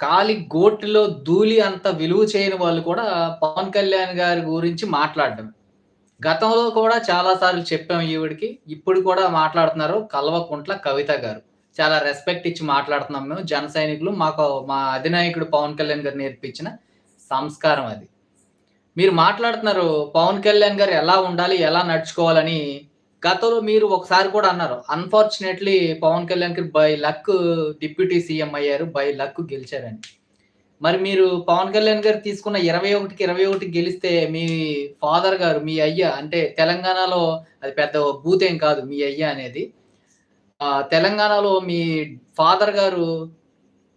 కాలి గోటిలో ధూళి అంత విలువ చేయని వాళ్ళు కూడా పవన్ కళ్యాణ్ గారి గురించి మాట్లాడడం. గతంలో కూడా చాలాసార్లు చెప్పాం ఈవిడికి ఇప్పుడు కూడా మాట్లాడుతున్నారు కల్వకుంట్ల కవిత గారు. చాలా రెస్పెక్ట్ ఇచ్చి మాట్లాడుతున్నాం మేము జన సైనికులు. మాకు మా అధినాయకుడు పవన్ కళ్యాణ్ గారు నేర్పించిన సంస్కారం అది. మీరు మాట్లాడుతున్నారు పవన్ కళ్యాణ్ గారు ఎలా ఉండాలి? ఎలా నడుచుకోవాలని గతంలో మీరు ఒకసారి కూడా అన్నారు. Unfortunately Pawan Kalyan by luck deputy CM అయ్యారు. బై లక్ గెలిచారని. మరి మీరు పవన్ కళ్యాణ్ గారు తీసుకున్న 21కి 21 గెలిస్తే మీ ఫాదర్ గారు, మీ అయ్య అంటే తెలంగాణలో అది పెద్ద భూతేం కాదు మీ అయ్య అనేది. తెలంగాణలో మీ ఫాదర్ గారు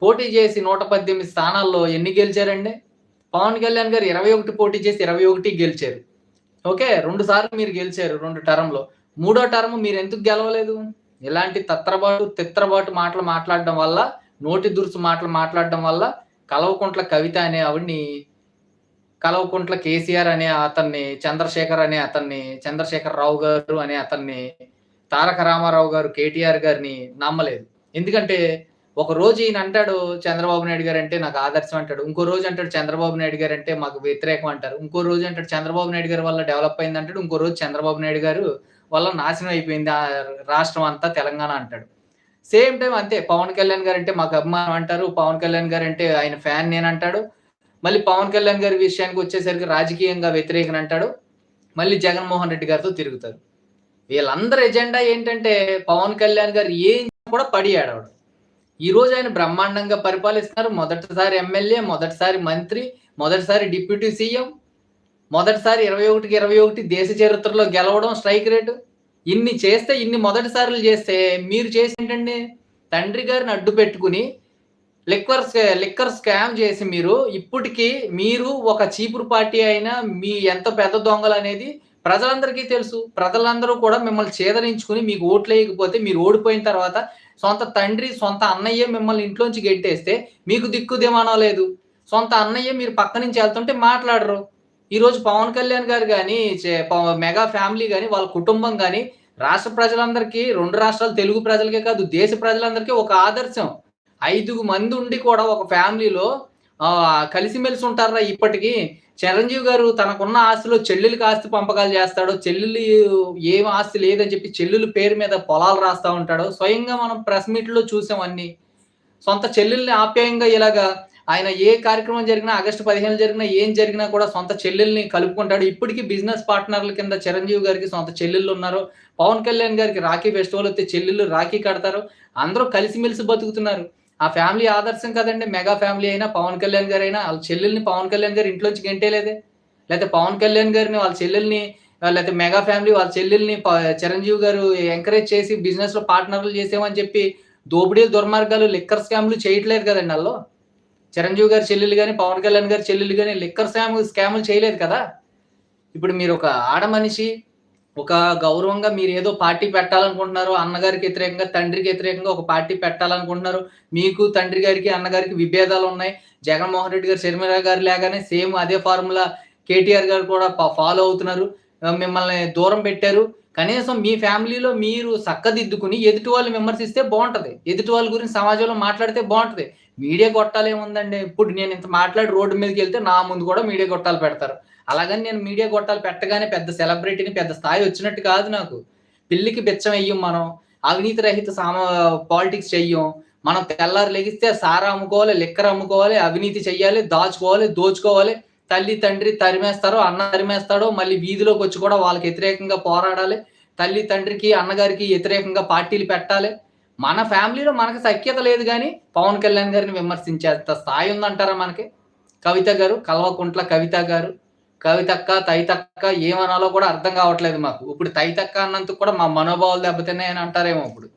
పోటీ చేసి 118 స్థానాల్లో ఎన్ని గెలిచారండి? పవన్ కళ్యాణ్ గారు 21 పోటీ చేసి 21 గెలిచారు. ఓకే. 2 సార్లు మీరు గెలిచారు రెండు టర్మ్‌లో. మూడో టర్మ్ మీరెందుకు గెలవలేదు? ఇలాంటి తత్రబాటు, తిత్రబాటు మాటలు మాట్లాడడం వల్ల, నోటి దురుసు మాటలు మాట్లాడడం వల్ల కలవకుంట్ల కవిత అనే ఆవిడ్ని కలవకుంట్ల కేసీఆర్ అనే అతన్ని, చంద్రశేఖర్ అనే అతన్ని, చంద్రశేఖర్ రావు గారు అనే అతన్ని, తారక రామారావు గారు, కేటీఆర్ గారిని నమ్మలేదు. ఎందుకంటే ఒక రోజు ఈయన అంటాడు చంద్రబాబు నాయుడు గారు అంటే నాకు ఆదర్శం అంటాడు. ఇంకో రోజు అంటాడు చంద్రబాబు నాయుడు గారు అంటే మాకు వ్యతిరేకం అంటారు. ఇంకో రోజు అంటాడు చంద్రబాబు నాయుడు గారి వల్ల డెవలప్ అయింది అంటాడు. ఇంకో రోజు చంద్రబాబు నాయుడు గారు వల్ల నాశనం అయిపోయింది ఆ రాష్ట్రం అంతా తెలంగాణ అంటాడు. సేమ్ టైం అంతే పవన్ కళ్యాణ్ గారు అంటే మాకు అభిమానం అంటారు. పవన్ కళ్యాణ్ గారు అంటే ఆయన ఫ్యాన్ నేనంటాడు. మళ్ళీ పవన్ కళ్యాణ్ గారి విషయానికి వచ్చేసరికి రాజకీయంగా వ్యతిరేకన అంటాడు. మళ్ళీ జగన్మోహన్ రెడ్డి గారితో తిరుగుతారు. వీళ్ళందరి ఎజెండా ఏంటంటే పవన్ కళ్యాణ్ గారు ఏం కూడా పడి ఆడవాడు ఈరోజు ఆయన బ్రహ్మాండంగా పరిపాలిస్తున్నారు. మొదటిసారి ఎమ్మెల్యే, మొదటిసారి మంత్రి, మొదటిసారి డిప్యూటీ సీఎం, మొదటిసారి 21కి 21 దేశ చరిత్రలో గెలవడం స్ట్రైక్ రేటు. ఇన్ని చేస్తే ఇన్ని మొదటిసార్లు చేస్తే మీరు చేసేంటండి? తండ్రి గారిని అడ్డు పెట్టుకుని లిక్కర్ స్కా లిక్కర్ స్కామ్ చేసి మీరు ఇప్పటికీ మీరు ఒక చీపురు పార్టీ అయినా మీ ఎంత పెద్ద దొంగలు అనేది ప్రజలందరికీ తెలుసు. ప్రజలందరూ కూడా మిమ్మల్ని చేదరించుకుని మీకు ఓట్లు వేయకపోతే మీరు ఓడిపోయిన తర్వాత సొంత తండ్రి, సొంత అన్నయ్యే మిమ్మల్ని ఇంట్లోంచి గెట్టేస్తే మీకు దిక్కు దిమానం లేదు. సొంత అన్నయ్య మీరు పక్క నుంచి వెళ్తుంటే మాట్లాడరు. ఈరోజు పవన్ కళ్యాణ్ గారు కానీ చే మెగా ఫ్యామిలీ కానీ వాళ్ళ కుటుంబం కానీ రాష్ట్ర ప్రజలందరికీ రెండు రాష్ట్రాలు తెలుగు ప్రజలకే కాదు దేశ ప్రజలందరికీ ఒక ఆదర్శం. ఐదు మంది ఉండి కూడా ఒక ఫ్యామిలీలో కలిసిమెలిసి ఉంటారా ఇప్పటికీ చిరంజీవి గారు తనకున్న ఆస్తిలో చెల్లెలకి ఆస్తి పంపకాలు చేస్తాడు. చెల్లెలు ఏం ఆస్తి లేదని చెప్పి చెల్లెలు పేరు మీద పొలాలు రాస్తా ఉంటాడు. స్వయంగా మనం ప్రెస్ మీట్‌లో చూసాం అన్ని సొంత చెల్లెల్ని ఆప్యాయంగా ఇలాగా ఆయన ఏ కార్యక్రమం జరిగినా ఆగస్టు 15 జరిగినా, ఏం జరిగినా కూడా సొంత చెల్లెల్ని కలుపుకుంటాడు. ఇప్పటికి బిజినెస్ పార్ట్నర్‌ల కింద చిరంజీవి గారికి సొంత చెల్లెళ్ళు ఉన్నారు. పవన్ కళ్యాణ్ గారికి రాఖీ ఫెస్టివల్ వస్తే చెల్లెళ్ళు రాఖీ కడతారు. అందరూ కలిసిమెలిసి బతుకుతున్నారు. ఆ ఫ్యామిలీ ఆదర్శం కదండి మెగా ఫ్యామిలీ అయినా, పవన్ కళ్యాణ్ గారైనా వాళ్ళ చెల్లెల్ని పవన్ కళ్యాణ్ గారు ఇంట్లోంచి గెంటేలేదే లేకపోతే పవన్ కళ్యాణ్ గారిని వాళ్ళ చెల్లెల్ని లేకపోతే మెగా ఫ్యామిలీ వాళ్ళ చెల్లెల్ని చిరంజీవి గారు ఎంకరేజ్ చేసి బిజినెస్‌లో పార్ట్నర్‌లు చేసామని చెప్పి దోపిడీలు, దుర్మార్గాలు, లిక్కర్ స్కామ్‌లు చేయట్లేదు కదండి వాళ్ళు చిరంజీవి గారి చెల్లెలు కానీ పవన్ కళ్యాణ్ గారి చెల్లెలు కానీ లిక్కర్ స్కామ్ స్కాములు చేయలేదు కదా! ఇప్పుడు మీరు ఒక ఆడ మనిషి, ఒక గౌరవంగా మీరు ఏదో పార్టీ పెట్టాలనుకుంటున్నారు. అన్నగారికి వ్యతిరేకంగా, తండ్రికి వ్యతిరేకంగా ఒక పార్టీ పెట్టాలనుకుంటున్నారు. మీకు తండ్రి గారికి, అన్నగారికి విభేదాలు ఉన్నాయి జగన్మోహన్ రెడ్డి గారు, షర్మిల గారు లేగానే సేమ్ అదే ఫార్ములా కేటీఆర్ గారు కూడా ఫాలో అవుతున్నారు. మిమ్మల్ని దూరం పెట్టారు. కనీసం మీ ఫ్యామిలీలో మీరు చక్కదిద్దుకుని ఎదుటి వాళ్ళు విమర్శిస్తే బాగుంటుంది ఎదుటి వాళ్ళ గురించి సమాజంలో మాట్లాడితే బాగుంటుంది మీడియా గొట్టాలేముందండి. ఇప్పుడు నేను ఇంత మాట్లాడి రోడ్డు మీదకెళ్తే నా ముందు కూడా మీడియా గొట్టాలు పెడతారు. అలాగని నేను మీడియా గొట్టాలు పెట్టగానే పెద్ద సెలబ్రిటీని, పెద్ద స్థాయి వచ్చినట్టు కాదు నాకు. పిల్లికి బిచ్చం ఎయ్యం మనం. అవినీతి రహిత సామ పాలిటిక్స్ చెయ్యం. మనం తెల్లారి లెగిస్తే సారా అమ్ముకోవాలి, లిక్కర్ అమ్ముకోవాలి, అవినీతి చెయ్యాలి, దాచుకోవాలి, దోచుకోవాలి. తల్లి, తండ్రి తరిమేస్తారు. అన్న తరిమేస్తాడు. మళ్ళీ వీధిలోకి వచ్చి కూడా వాళ్ళకి వ్యతిరేకంగా పోరాడాలి. తల్లి, తండ్రికి, అన్నగారికి వ్యతిరేకంగా పార్టీలు పెట్టాలి. మన ఫ్యామిలీలో మనకు సఖ్యత లేదు కానీ పవన్ కళ్యాణ్ గారిని విమర్శించేంత స్థాయి ఉందంటారా మనకి? కవిత గారు, కల్వకుంట్ల కవిత గారు. కవితక్క, తైతక్క ఏమనాలో కూడా అర్థం కావట్లేదు మాకు. ఇప్పుడు తైతక్క అన్నందుకు కూడా మా మనోభావాలు దెబ్బతిన్నాయని అంటారేమో ఇప్పుడు.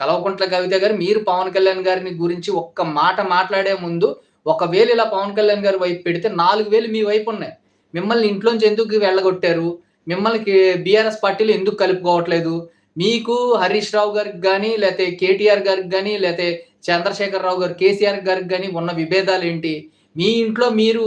కల్వకుంట్ల కవిత గారు మీరు పవన్ కళ్యాణ్ గారిని గురించి ఒక్క మాట మాట్లాడే ముందు ఒకవేళ ఇలా పవన్ కళ్యాణ్ గారి వైపు పెడితే నాలుగు వేలు మీ వైపు ఉన్నాయి. మిమ్మల్ని ఇంట్లోంచి ఎందుకు వెళ్ళగొట్టారు? మిమ్మల్ని బీఆర్ఎస్ పార్టీలు ఎందుకు కలుపుకోవట్లేదు? మీకు హరీష్ రావు గారికి కానీ లేకపోతే కేటీఆర్ గారికి కానీ లేకపోతే చంద్రశేఖర్ రావు గారు, కేసీఆర్ గారికి కానీ ఉన్న విభేదాలు ఏంటి మీ ఇంట్లో మీరు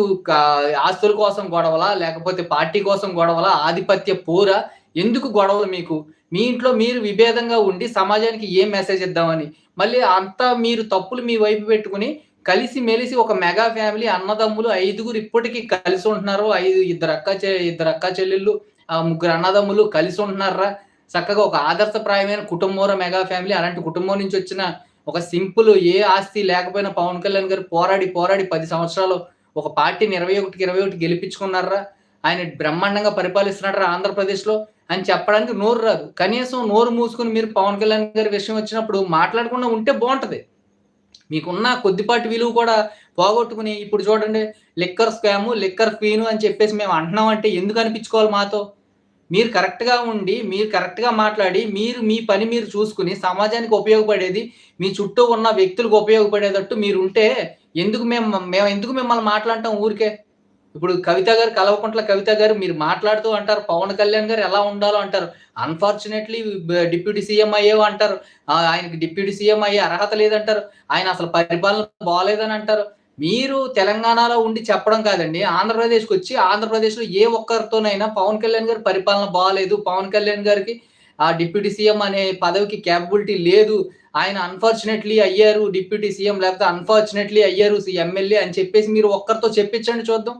ఆస్తుల కోసం గొడవలా? లేకపోతే పార్టీ కోసం గొడవలా? ఆధిపత్య పోరా? ఎందుకు గొడవలు మీకు? మీ ఇంట్లో మీరు విభేదంగా ఉండి సమాజానికి ఏం మెసేజ్ ఇద్దామని. మళ్ళీ అంతా మీరు తప్పులు మీ వైపు పెట్టుకుని కలిసి మెలిసి ఒక మెగా ఫ్యామిలీ అన్నదమ్ములు ఐదుగురు ఇప్పటికీ కలిసి ఉంటున్నారు ఐదు ఇద్దరు అక్క చె ఇద్దరు అక్క చెల్లెళ్ళు ఆ ముగ్గురు అన్నదమ్ములు కలిసి ఉంటున్నారా చక్కగా ఒక ఆదర్శప్రాయమైన కుటుంబం మెగా ఫ్యామిలీ అలాంటి కుటుంబం నుంచి వచ్చిన ఒక సింపుల్ ఏ ఆస్తి లేకపోయినా పవన్ కళ్యాణ్ గారు పోరాడి పోరాడి పది సంవత్సరాలు ఒక పార్టీని ఇరవై ఒకటికి ఇరవై ఒకటి గెలిపించుకున్నారా? ఆయన బ్రహ్మాండంగా పరిపాలిస్తున్నారా ఆంధ్రప్రదేశ్లో? అని చెప్పడానికి నోరు రాదు. కనీసం నోరు మూసుకుని మీరు పవన్ కళ్యాణ్ గారి విషయం వచ్చినప్పుడు మాట్లాడకుండా ఉంటే బాగుంటుంది. మీకున్న కొద్దిపాటి విలువ కూడా పోగొట్టుకుని ఇప్పుడు చూడండి లిక్కర్ స్కాము లిక్కర్ క్వీను అని చెప్పేసి మేము అంటున్నాం అంటే ఎందుకు అనిపించుకోవాలి మాతో? మీరు కరెక్ట్గా ఉండి మీరు కరెక్ట్గా మాట్లాడి మీరు మీ పని మీరు చూసుకుని సమాజానికి ఉపయోగపడేది మీ చుట్టూ ఉన్న వ్యక్తులకు ఉపయోగపడేటట్టు మీరు ఉంటే ఎందుకు మేము మేము ఎందుకు మిమ్మల్ని మాట్లాడటం ఊరికే? ఇప్పుడు కవిత గారు కలవకుంట్ల కవిత గారు మీరు మాట్లాడుతూ అంటారు పవన్ కళ్యాణ్ గారు ఎలా ఉండాలో అంటారు అన్ఫార్చునేట్లీ డిప్యూటీ సీఎం అయ్యేవో అంటారు ఆయనకి డిప్యూటీ సీఎం అయ్యే అర్హత లేదంటారు ఆయన అసలు పరిపాలన బాగాలేదని అంటారు మీరు తెలంగాణలో ఉండి చెప్పడం కాదండి ఆంధ్రప్రదేశ్కి వచ్చి ఆంధ్రప్రదేశ్లో ఏ ఒక్కరితోనైనా పవన్ కళ్యాణ్ గారి పరిపాలన బాగాలేదు. పవన్ కళ్యాణ్ గారికి ఆ డిప్యూటీ సీఎం అనే పదవికి క్యాపబిలిటీ లేదు. ఆయన అన్ఫార్చునేట్లీ అయ్యారు. డిప్యూటీ సీఎం లేకపోతే అన్ఫార్చునేట్లీ అయ్యారు. ఎమ్మెల్యే అని చెప్పేసి మీరు ఒక్కరితో చెప్పించండి చూద్దాం.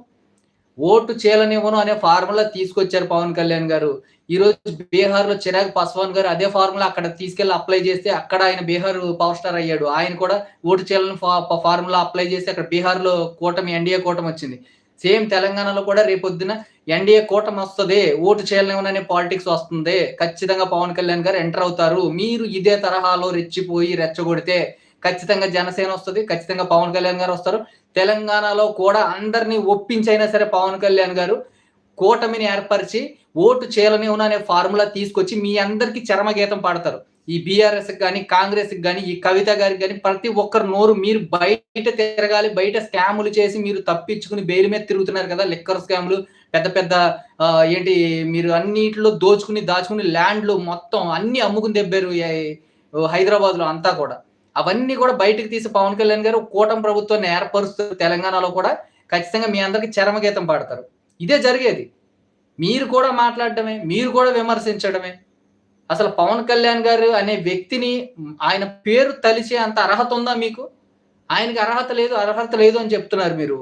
ఓటు చేయలనివ్వను అనే ఫార్ములా తీసుకొచ్చారు పవన్ కళ్యాణ్ గారు. ఈ రోజు బీహార్లో చిరాగ్ పాస్వాన్ గారు అదే ఫార్ములా అక్కడ తీసుకెళ్ళి అప్లై చేస్తే అక్కడ ఆయన బీహార్ పవర్ స్టార్ అయ్యాడు. ఆయన కూడా ఓటు చేయాలని ఫార్ములా అప్లై చేసి అక్కడ బీహార్లో కూటమి ఎన్డీఏ కూటమి వచ్చింది. సేమ్ తెలంగాణలో కూడా రేపొద్దున ఎన్డీఏ కూటమి వస్తుంది ఓటు చేయాలనే పాలిటిక్స్ వస్తుంది. ఖచ్చితంగా పవన్ కళ్యాణ్ గారు ఎంటర్ అవుతారు. మీరు ఇదే తరహాలో రెచ్చిపోయి రెచ్చగొడితే ఖచ్చితంగా జనసేన వస్తుంది ఖచ్చితంగా పవన్ కళ్యాణ్ గారు వస్తారు. తెలంగాణలో కూడా అందరినీ ఒప్పించైనా సరే పవన్ కళ్యాణ్ గారు కూటమిని ఏర్పరిచి ఓటు చేయాలని అనే ఫార్ములా తీసుకొచ్చి మీ అందరికీ చరమగీతం పాడతారు. ఈ బీఆర్ఎస్ కానీ కాంగ్రెస్ కానీ ఈ కవిత గారికి కానీ ప్రతి ఒక్కరు నోరు మీరు బయట తిరగాలి బయట స్కాములు చేసి మీరు తప్పించుకుని బెయిల్ మీద తిరుగుతున్నారు కదా లిక్కర్ స్కాములు పెద్ద పెద్ద ఏంటి మీరు అన్నిటిలో దోచుకుని దాచుకుని ల్యాండ్లు మొత్తం అన్ని అమ్ముకుని దెబ్బారు హైదరాబాద్లో అంతా కూడా. అవన్నీ కూడా బయటకు తీసి పవన్ కళ్యాణ్ గారు కూటమి ప్రభుత్వాన్ని ఏర్పరుస్తూ తెలంగాణలో కూడా ఖచ్చితంగా మీ అందరికి చరమగీతం పాడతారు. ఇదే జరిగేది. మీరు కూడా మాట్లాడటమే మీరు కూడా విమర్శించడమే. అసలు పవన్ కళ్యాణ్ గారు అనే వ్యక్తిని ఆయన పేరు తలిచే అంత అర్హత ఉందా మీకు? ఆయనకి అర్హత లేదు అర్హత లేదు అని చెప్తున్నారు మీరు.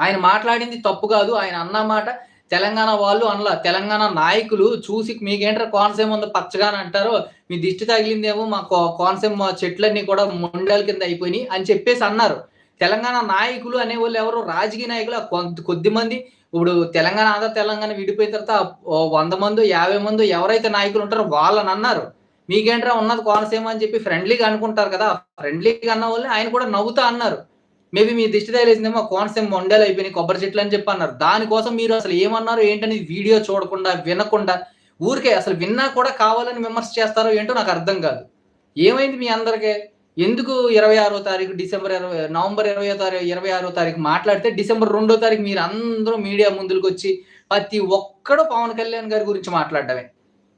ఆయన మాట్లాడింది తప్పు కాదు ఆయన అన్న మాట తెలంగాణ వాళ్ళు అనలా తెలంగాణ నాయకులు చూసి మీకేంటారు కోనసీమ ఉంది పచ్చగా అని అంటారు మీ దిష్టి తగిలిందేమో మా కోనసీమ చెట్లన్నీ కూడా మొండాల కింద అయిపోయినాయి అని చెప్పేసి అన్నారు. తెలంగాణ నాయకులు అనేవాళ్ళు ఎవరు? రాజకీయ నాయకులు. కొంత కొద్ది మంది. ఇప్పుడు తెలంగాణ ఆంధ్ర తెలంగాణ విడిపోయిన తర్వాత వంద మంది యాభై మంది ఎవరైతే నాయకులు ఉంటారో వాళ్ళని అన్నారు. మీకేంట్రా ఉన్నది కోనసీమ అని చెప్పి ఫ్రెండ్లీగా అనుకుంటారు కదా ఫ్రెండ్లీగా అన్న వాళ్ళు ఆయన కూడా నవ్వుతా అన్నారు. మేబీ మీ దిష్టి తగిలేసిందేమో కోనసీమ మొండేలు అయిపోయినాయి కొబ్బరి చెట్లు అని చెప్పి అన్నారు దానికోసం మీరు అసలు ఏమన్నారు ఏంటని వీడియో చూడకుండా వినకుండా ఊరికే అసలు విన్నా కూడా కావాలని విమర్శ చేస్తారో ఏంటో నాకు అర్థం కాదు. ఏమైంది మీ అందరికీ? ఎందుకు ఇరవై ఆరో తారీఖు డిసెంబర్ ఇరవై నవంబర్ ఇరవై తారీఖు ఇరవై ఆరో తారీఖు మాట్లాడితే డిసెంబర్ రెండో తారీఖు మీరు అందరూ మీడియా ముందుకు వచ్చి ప్రతి ఒక్కడు పవన్ కళ్యాణ్ గారి గురించి మాట్లాడటమే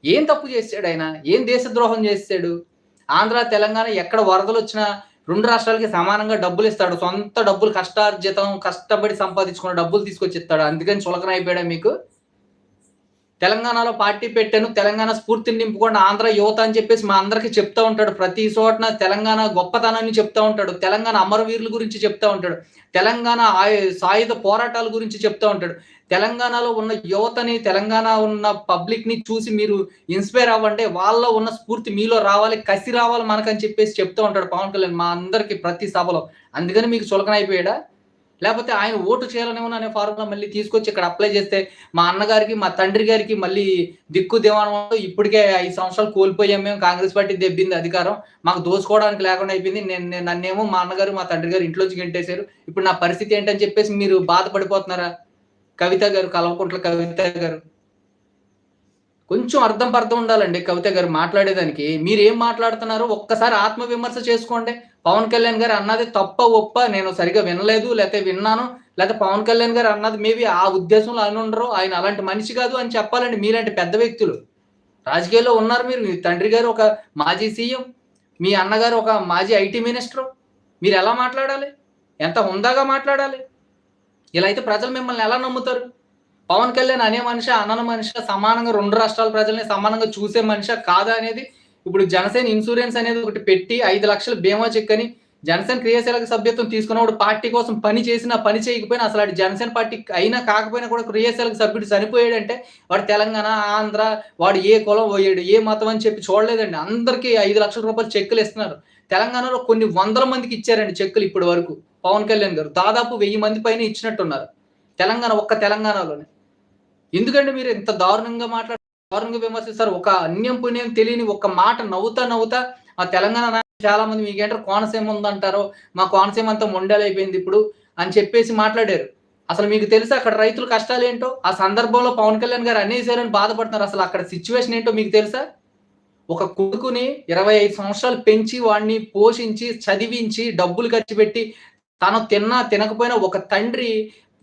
ఏం తప్పు చేశాడు ఆయన? ఏం దేశద్రోహం చేశాడు? ఆంధ్ర తెలంగాణ ఎక్కడ వరదలు వచ్చినా రెండు రాష్ట్రాలకి సమానంగా డబ్బులు ఇస్తాడు. సొంత డబ్బులు కష్టార్జితం కష్టపడి సంపాదించుకున్న డబ్బులు తీసుకొచ్చి ఇస్తాడు అందుకని చులకన అయిపోయాడు మీకు? తెలంగాణలో పార్టీ పెట్టాను. తెలంగాణ స్ఫూర్తిని నింపుకోండి. ఆంధ్ర యువత అని చెప్పేసి మా అందరికి చెప్తా ఉంటాడు. ప్రతి చోటన తెలంగాణ గొప్పతనాన్ని చెప్తా ఉంటాడు. తెలంగాణ అమరవీరుల గురించి చెప్తా ఉంటాడు. తెలంగాణ ఆయు సాయుధ పోరాటాల గురించి చెప్తా ఉంటాడు. తెలంగాణలో ఉన్న యువతని తెలంగాణ ఉన్న పబ్లిక్ని చూసి మీరు ఇన్స్పైర్ అవ్వండి. వాళ్ళలో ఉన్న స్ఫూర్తి మీలో రావాలి కసి రావాలి మనకని చెప్పేసి చెప్తూ ఉంటాడు పవన్ కళ్యాణ్ మా అందరికి ప్రతి సభలో. అందుకని మీకు చులకన అయిపోయాడా? లేకపోతే ఆయన ఓటు చేయాలనేమో అనే ఫార్ములా మళ్ళీ తీసుకొచ్చి ఇక్కడ అప్లై చేస్తే మా అన్నగారికి మా తండ్రి గారికి మళ్ళీ దిక్కు దేవాణంలో ఇప్పటికే ఐదు సంవత్సరాలు కోల్పోయాం మేము. కాంగ్రెస్ పార్టీ దెబ్బింది అధికారం. మాకు దోసుకోవడానికి లేకుండా అయిపోయింది. నేను నేను- నన్నేమో మా అన్నగారు మా తండ్రి గారు ఇంట్లోంచి గెంటేశారు. ఇప్పుడు నా పరిస్థితి ఏంటని చెప్పేసి మీరు బాధపడిపోతున్నారా? కవిత గారు కల్వకుంట్ల కవిత గారు. కొంచెం అర్థం పర్థం ఉండాలండి కవిత గారు మాట్లాడేదానికి. మీరు ఏం మాట్లాడుతున్నారో? ఒక్కసారి ఆత్మవిమర్శ చేసుకోండి. పవన్ కళ్యాణ్ గారు అన్నది తప్ప ఒప్ప నేను సరిగా వినలేదు లేకపోతే విన్నాను. లేకపోతే పవన్ కళ్యాణ్ గారు అన్నది మేబీ ఆ ఉద్దేశంలో అని ఉండరు. ఆయన అలాంటి మనిషి కాదు అని చెప్పాలండి మీలాంటి పెద్ద వ్యక్తులు. రాజకీయాల్లో ఉన్నారు మీరు. మీ తండ్రి గారు ఒక మాజీ సీఎం. మీ అన్నగారు ఒక మాజీ ఐటీ మినిస్టర్. మీరు ఎలా మాట్లాడాలి? ఎంత హుందాగా మాట్లాడాలి? ఇలా అయితే ప్రజలు మిమ్మల్ని ఎలా నమ్ముతారు? పవన్ కళ్యాణ్ అనే మనిషి అనన మనిషి సమానంగా రెండు రాష్ట్రాల ప్రజల్ని సమానంగా చూసే మనిషి కాదా అనేది ఇప్పుడు జనసేన ఇన్సూరెన్స్ అనేది ఒకటి పెట్టి ఐదు లక్షల బీమా చెక్ అని జనసేన క్రియాశీలక సభ్యత్వం తీసుకున్నప్పుడు పార్టీ కోసం పని చేసినా పని చేయకపోయినా అసలు అటు జనసేన పార్టీ అయినా కాకపోయినా కూడా క్రియాశీలక సభ్యుడు చనిపోయాడంటే వాడు తెలంగాణ ఆంధ్ర వాడు ఏ కులం పోయాడు ఏ మతం అని చెప్పి చూడలేదండి. అందరికీ ఐదు లక్షల రూపాయలు చెక్కులు ఇస్తున్నారు. తెలంగాణలో కొన్ని వందల మందికి ఇచ్చారండి చెక్కులు ఇప్పటి వరకు. పవన్ కళ్యాణ్ గారు దాదాపు వెయ్యి మంది పైన ఇచ్చినట్టున్నారు. తెలంగాణ ఒక్క తెలంగాణలోనే. ఎందుకంటే మీరు ఇంత దారుణంగా మాట్లాడు దారుణంగా విమర్శిస్తారు. ఒక అన్యం పుణ్యం తెలియని ఒక మాట నవ్వుతా నవ్వుతా ఆ తెలంగాణ చాలా మంది మీకేంటారు కోనసీమ ఉందంటారో? మా కోనసీమ అంతా మొండలైపోయింది ఇప్పుడు అని చెప్పేసి మాట్లాడారు. అసలు మీకు తెలుసా అక్కడ రైతుల కష్టాలు ఏంటో? ఆ సందర్భంలో పవన్ కళ్యాణ్ గారు అనేసారని బాధపడుతున్నారు. అసలు అక్కడ సిచ్యువేషన్ ఏంటో మీకు తెలుసా? ఒక కొడుకుని ఇరవై ఐదు సంవత్సరాలు పెంచి వాడిని పోషించి చదివించి డబ్బులు ఖర్చు పెట్టి తను తిన్నా తినకపోయినా ఒక తండ్రి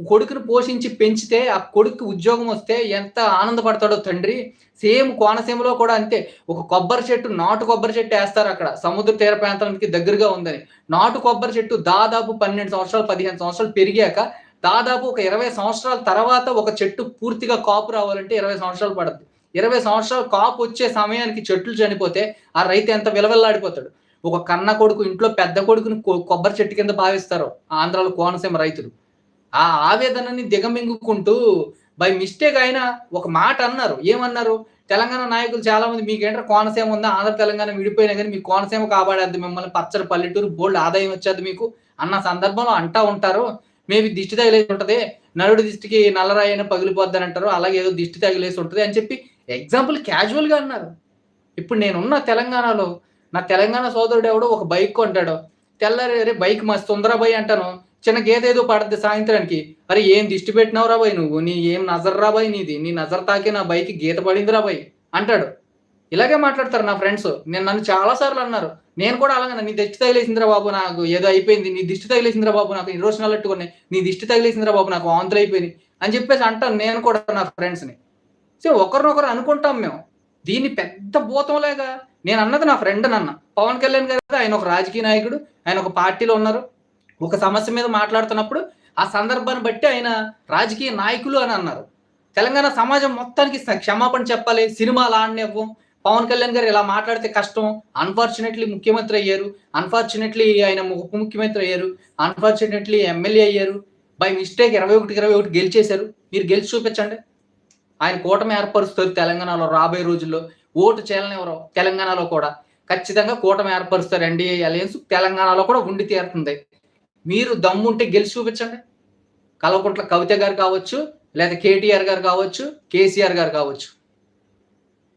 కొడుకుని పోషించి పెంచితే ఆ కొడుకు ఉద్యోగం వస్తే ఎంత ఆనందపడతాడో తండ్రి. సేమ్ కోనసీమలో కూడా అంతే. ఒక కొబ్బరి చెట్టు నాటు కొబ్బరి చెట్టు వేస్తారు అక్కడ. సముద్ర తీర ప్రాంతానికి దగ్గరగా ఉందని. నాటు కొబ్బరి చెట్టు దాదాపు పన్నెండు సంవత్సరాలు పదిహేను సంవత్సరాలు పెరిగాక దాదాపు ఒక ఇరవై సంవత్సరాల తర్వాత ఒక చెట్టు పూర్తిగా కాపు రావాలంటే ఇరవై సంవత్సరాలు పడుతుంది ఇరవై సంవత్సరాలు కాపు వచ్చే సమయానికి చెట్లు చనిపోతే ఆ రైతు ఎంత విలవెల్లాడిపోతాడు. ఒక కన్న కొడుకు ఇంట్లో పెద్ద కొడుకుని కొబ్బరి చెట్టు కింద భావిస్తారు ఆంధ్రాలో కోనసీమ రైతులు. ఆ ఆవేదనని దిగమింగుకుంటూ బై మిస్టేక్ అయినా ఒక మాట అన్నారు. ఏమన్నారు? తెలంగాణ నాయకులు చాలా మంది మీకేంటారు కోనసీమ ఉందా? ఆంధ్ర తెలంగాణ విడిపోయినా కానీ మీ కోనసీమ కాపాడేది మిమ్మల్ని పచ్చడి పల్లెటూరు బోల్డ్ ఆదాయం వచ్చేది మీకు అన్న సందర్భంలో అంటా ఉంటారు. మేబీ దిష్టి తగిలేసి ఉంటుంది. నలుడు దిష్టికి నల్లరాయన పగిలిపోద్ది పగిలిపోద్దని అంటారు. అలాగే ఏదో దిష్టి తగిలేసి ఉంటుంది అని చెప్పి ఎగ్జాంపుల్ క్యాజువల్గా అన్నారు. ఇప్పుడు నేనున్న తెలంగాణలో నా తెలంగాణ సోదరుడు ఎవడో ఒక బైక్ కొంటాడు. తెల్లారి అరే బైక్ మస్తు తొందర అంటాను. చిన్న గేదేదో పడద్ది సాయంత్రానికి. అరే ఏం దిష్టి పెట్టినావు రా బాయ్ నువ్వు? నీ ఏం నజర్ రా బాయ్ నీది? నీ నజర్ తాకి నా బైక్ గీత పడింది రా బాయ్ అంటాడు. ఇలాగే మాట్లాడతారు నా ఫ్రెండ్స్. నేను నన్ను చాలా సార్లు అన్నారు. నేను కూడా అలాగే నీ దిష్టి తగిలేసిందిరా బాబు నాకు ఏదో అయిపోయింది. నీ దిష్టి తగిలేసిందిరా బాబు నాకు ఈ రోజు నీ దిష్టి తగిలేసిందిరా బాబు నాకు వాంతులు అయిపోయింది అని చెప్పేసి అంటాను నేను కూడా నా ఫ్రెండ్స్ని. సో ఒకరినొకరు అనుకుంటాం మేము. దీన్ని పెద్ద భూతంలాగా నేను అన్నది నా ఫ్రెండ్ అన్న పవన్ కళ్యాణ్ గారు ఆయన ఒక రాజకీయ నాయకుడు ఆయన ఒక పార్టీలో ఉన్నారు. ఒక సమస్య మీద మాట్లాడుతున్నప్పుడు ఆ సందర్భాన్ని బట్టి ఆయన రాజకీయ నాయకులు అని అన్నారు. తెలంగాణ సమాజం మొత్తానికి క్షమాపణ చెప్పాలి. సినిమాలు ఆడనివ్వం. పవన్ కళ్యాణ్ గారు ఇలా మాట్లాడితే కష్టం. అన్ఫార్చునేట్లీ ముఖ్యమంత్రి అయ్యారు. అన్ఫార్చునేట్లీ ఆయన ఉప ముఖ్యమంత్రి అయ్యారు. అన్ఫార్చునేట్లీ ఎమ్మెల్యే అయ్యారు. బై మిస్టేక్ ఇరవై ఒకటి ఇరవై ఒకటి గెలిచేశారు. మీరు గెలిచి చూపించండి. ఆయన కూటమి ఏర్పరుస్తారు తెలంగాణలో రాబోయే రోజుల్లో. ఓటు చేయాలనివ్వరు తెలంగాణలో కూడా. ఖచ్చితంగా కూటమి ఏర్పరుస్తారు ఎన్డీఏ అలయన్స్ తెలంగాణలో కూడా ఉండి తీరుతుంది. మీరు దమ్ముంటే గెలిచి చూపించండి. కలవకుంట్ల కవిత గారు కావచ్చు లేదా కేటీఆర్ గారు కావచ్చు కేసీఆర్ గారు కావచ్చు.